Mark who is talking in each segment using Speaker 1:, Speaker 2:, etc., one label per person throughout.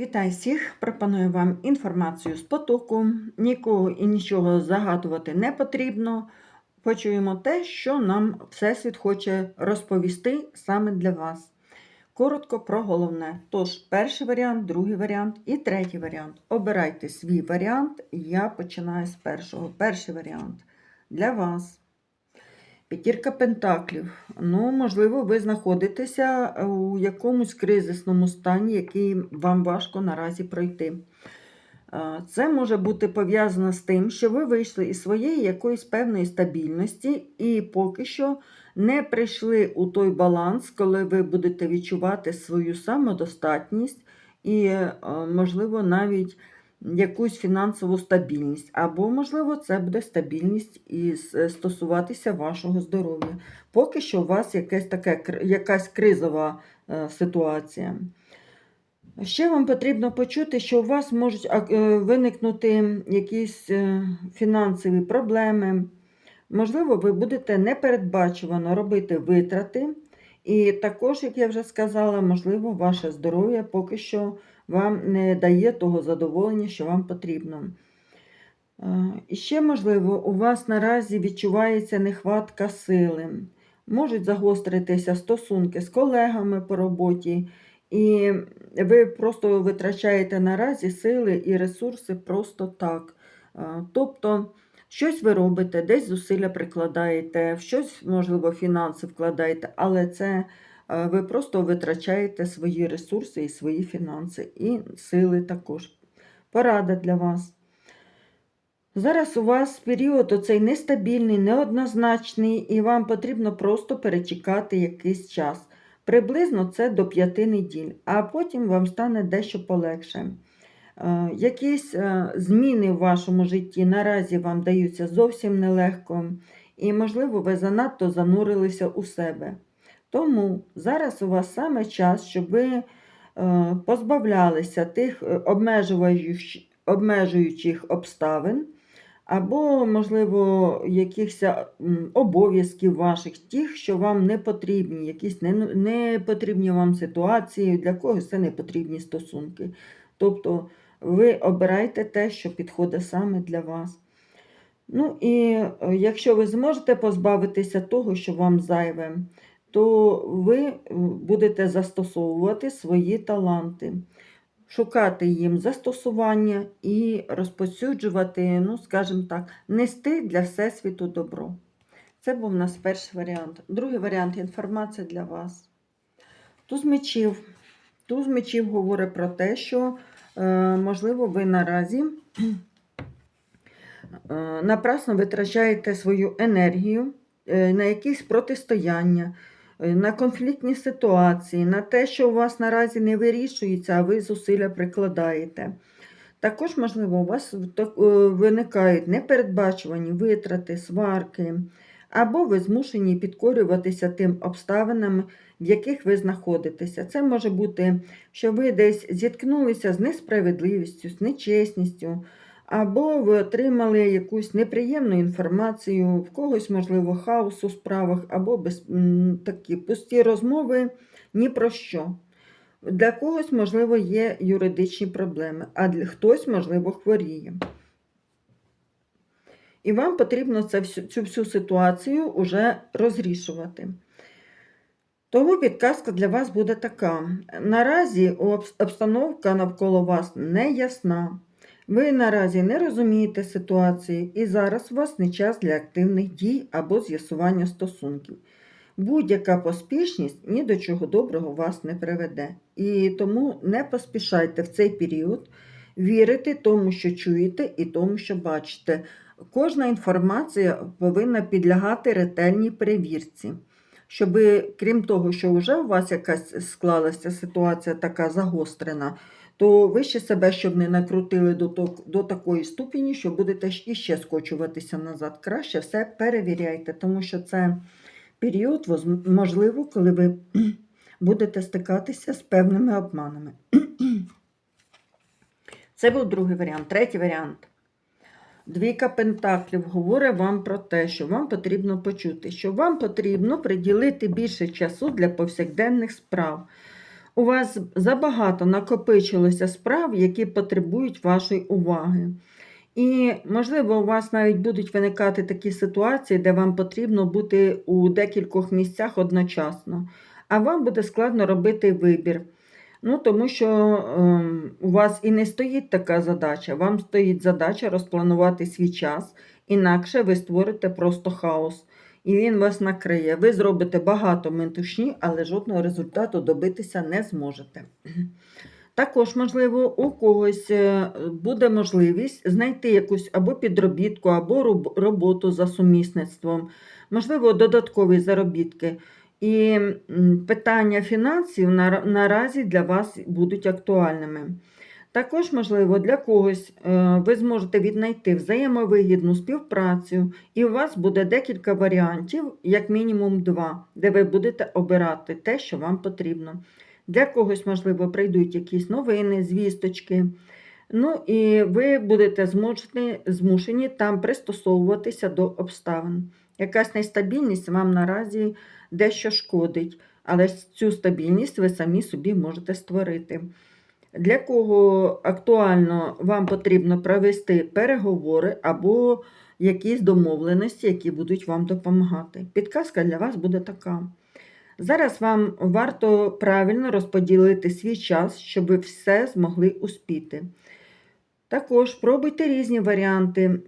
Speaker 1: Вітаю всіх! Пропоную вам інформацію з потоку. Нікого і нічого загадувати не потрібно. Почуємо те, що нам Всесвіт хоче розповісти саме для вас. Коротко про головне. Тож, перший варіант, другий варіант і третій варіант. Обирайте свій варіант. Я починаю з першого. Перший варіант для вас. П'ятірка пентаклів. Ну, можливо, ви знаходитеся у якомусь кризисному стані, який вам важко наразі пройти. Це може бути пов'язано з тим, що ви вийшли із своєї якоїсь певної стабільності і поки що не прийшли у той баланс, коли ви будете відчувати свою самодостатність і, можливо, навіть якусь фінансову стабільність, або, можливо, це буде стабільність і стосуватися вашого здоров'я. Поки що у вас якась, таке, якась кризова е, ситуація. Ще вам потрібно почути, що у вас можуть е, виникнути якісь е, фінансові проблеми. Можливо, ви будете непередбачувано робити витрати. І також, як я вже сказала, можливо, ваше здоров'я поки що вам не дає того задоволення, що вам потрібно. Е, І ще, можливо, у вас наразі відчувається нехватка сили. Можуть загостритися стосунки з колегами по роботі, і ви просто витрачаєте наразі сили і ресурси просто так. Е, Тобто, щось ви робите, десь зусилля прикладаєте, в щось, можливо, фінанси вкладаєте, але це ви просто витрачаєте свої ресурси і свої фінанси, і сили також. Порада для вас. Зараз у вас період оцей нестабільний, неоднозначний, і вам потрібно просто перечекати якийсь час. Приблизно це до 5 неділь, а потім вам стане дещо полегше. Е, Якісь е, зміни в вашому житті наразі вам даються зовсім нелегко, і, можливо, ви занадто занурилися у себе. Тому зараз у вас саме час, щоб ви е, позбавлялися тих е, обмежуючих, обставин, або, можливо, якихось обов'язків ваших, тих, що вам не потрібні, якісь не, не потрібні вам ситуації, для когось це не потрібні стосунки. Тобто ви обирайте те, що підходить саме для вас. Ну і е, якщо ви зможете позбавитися того, що вам зайве, то ви будете застосовувати свої таланти, шукати їм застосування і розповсюджувати, ну, скажімо так, нести для Всесвіту добро. Це був у нас перший варіант. Другий варіант інформація для вас. Туз мечів. Туз мечів говорить про те, що, е, можливо, ви наразі е, напрасно витрачаєте свою енергію е, на якісь протистояння, на конфліктні ситуації, на те, що у вас наразі не вирішується, а ви зусилля прикладаєте. Також, можливо, у вас е, виникають непередбачувані витрати, сварки, або ви змушені підкорюватися тим обставинам, в яких ви знаходитеся. Це може бути, що ви десь зіткнулися з несправедливістю, з нечесністю, або ви отримали якусь неприємну інформацію, в когось, можливо, хаос у справах, або без, такі пусті розмови ні про що. Для когось, можливо, є юридичні проблеми, а для хтось, можливо, хворіє. І вам потрібно це, цю всю ситуацію вже розрішувати. Тому підказка для вас буде така. Наразі обстановка навколо вас не ясна. Ви наразі не розумієте ситуації, і зараз у вас не час для активних дій або з'ясування стосунків. Будь-яка поспішність ні до чого доброго вас не приведе. І тому не поспішайте в цей період вірити тому, що чуєте, і тому, що бачите. Кожна інформація повинна підлягати ретельній перевірці. Щоб, крім того, що вже у вас якась склалася ситуація така загострена, то ви ще себе, щоб не накрутили до, до такої ступені, що будете іще скочуватися назад. Краще все перевіряйте, тому що це період, можливо, коли ви будете стикатися з певними обманами. Це був другий варіант. Третій варіант. Двійка пентаклів говорить вам про те, що вам потрібно почути, що вам потрібно приділити більше часу для повсякденних справ. У вас забагато накопичилося справ, які потребують вашої уваги. І, можливо, у вас навіть будуть виникати такі ситуації, де вам потрібно бути у декількох місцях одночасно, а вам буде складно робити вибір. Ну, тому що ем, у вас і не стоїть така задача. Вам стоїть задача розпланувати свій час, інакше ви створите просто хаос. І він вас накриє. Ви зробите багато метушні, але жодного результату добитися не зможете. Також, можливо, у когось е, буде можливість знайти якусь або підробітку, або роботу за сумісництвом, можливо, додаткові заробітки. І питання фінансів наразі для вас будуть актуальними. Також, можливо, для когось е, ви зможете віднайти взаємовигідну співпрацю, і у вас буде декілька варіантів, як мінімум два, де ви будете обирати те, що вам потрібно. Для когось, можливо, прийдуть якісь новини, звісточки. Ну і ви будете змушені, змушені там пристосовуватися до обставин. Якась нестабільність вам наразі дещо шкодить, але цю стабільність ви самі собі можете створити. Для кого актуально вам потрібно провести переговори або якісь домовленості, які будуть вам допомагати. Підказка для вас буде така. Зараз вам варто правильно розподілити свій час, щоб ви все змогли успіти. Також пробуйте різні варіанти, е,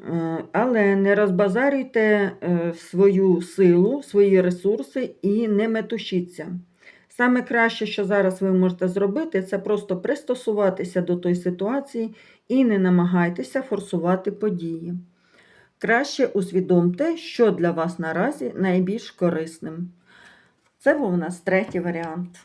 Speaker 1: але не розбазарюйте е, свою силу, свої ресурси і не метушіться. Саме краще, що зараз ви можете зробити, це просто пристосуватися до тої ситуації і не намагайтеся форсувати події. Краще усвідомте, що для вас наразі найбільш корисним. Це був у нас третій варіант.